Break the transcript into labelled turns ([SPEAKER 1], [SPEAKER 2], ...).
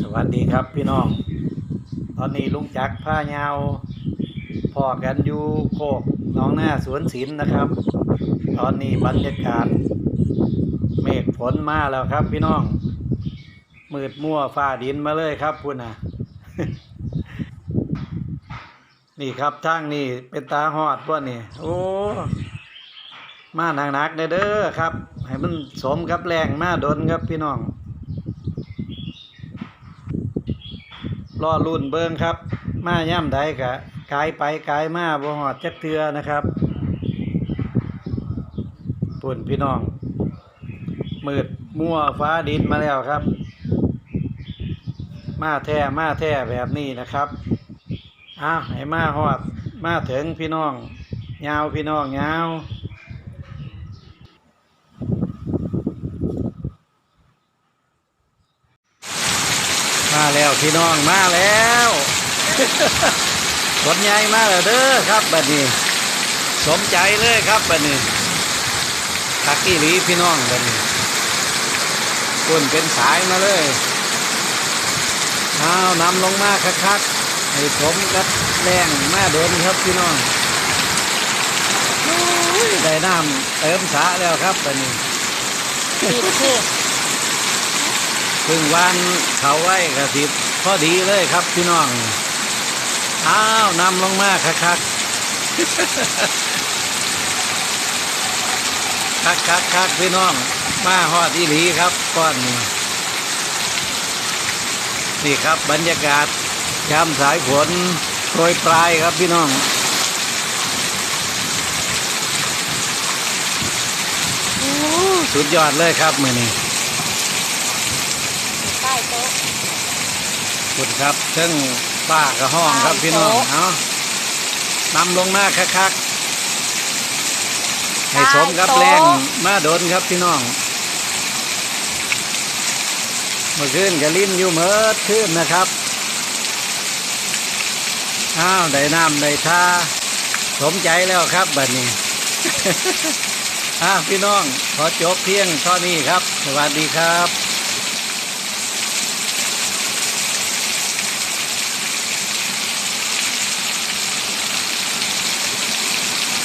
[SPEAKER 1] สวัสดีครับพี่น้อง ตอนนี้ลุงจักรผ้ายาวพอกันอยู่โคกน้องหน้าสวนศิลป์นะครับ ตอนนี้บรรยากาศ เมฆฝนมาแล้วครับพี่น้อง มืดมั่วฟ้าดินมาเลยครับพุ่นนะนี่ครับทางนี่เป็นตาหอดว่านี่โอ้ มาหนักๆเด้อครับ ให้มันสมกับแรงมาดนครับพี่น้อง รอรุ่นเบิงครับ มาย่ำใดกะกายไปกายมาบ่หอดจักเทือนะครับปุ่นพี่น้องมืดมั่วฟ้าดินมาแล้วครับ มาแท้มาแท้แบบนี้นะครับอ้าวให้มาหอด มาถึงพี่น้องยาวพี่น้องยาว มาแล้วพี่น้องมาแล้วรถใหญ่มาแล้วเด้อครับบัดนี้ สมใจเลยครับบัดนี้ทักกี้หลีพี่น้องบัดนี้คนเป็นสายมาเลยเอานำลงมาคักๆให้ผมกับแรงมาเดินครับพี่น้องได้น้ำเติมสาแล้วครับบัดนี้ ซึ่งวันเขาไว้กระสิบพอดีเลยครับพี่น้องอ้าวนำลงมาคักคักคักคักคักพี่น้อง มาฮอดอีหลีครับก้อนนี้นี่ครับบรรยากาศยามสายฝนโปรยปลายครับพี่น้องอสุดยอดเลยครับมือนี้
[SPEAKER 2] โต๊ะ
[SPEAKER 1] คุณครับเชิงป้ากับห้องครับพี่น้องเอานำลงมาคักๆให้สมกับแรงมาโดนครับพี่น้องเมื่อคืนก็ลิ้นอยู่เมิดขึ้นนะครับอ้าวได้น้ำได้ท่าสมใจแล้วครับบัดนี้อ้าวพี่น้องขอจบเพียงเท่านี้ครับ สวัสดีครับ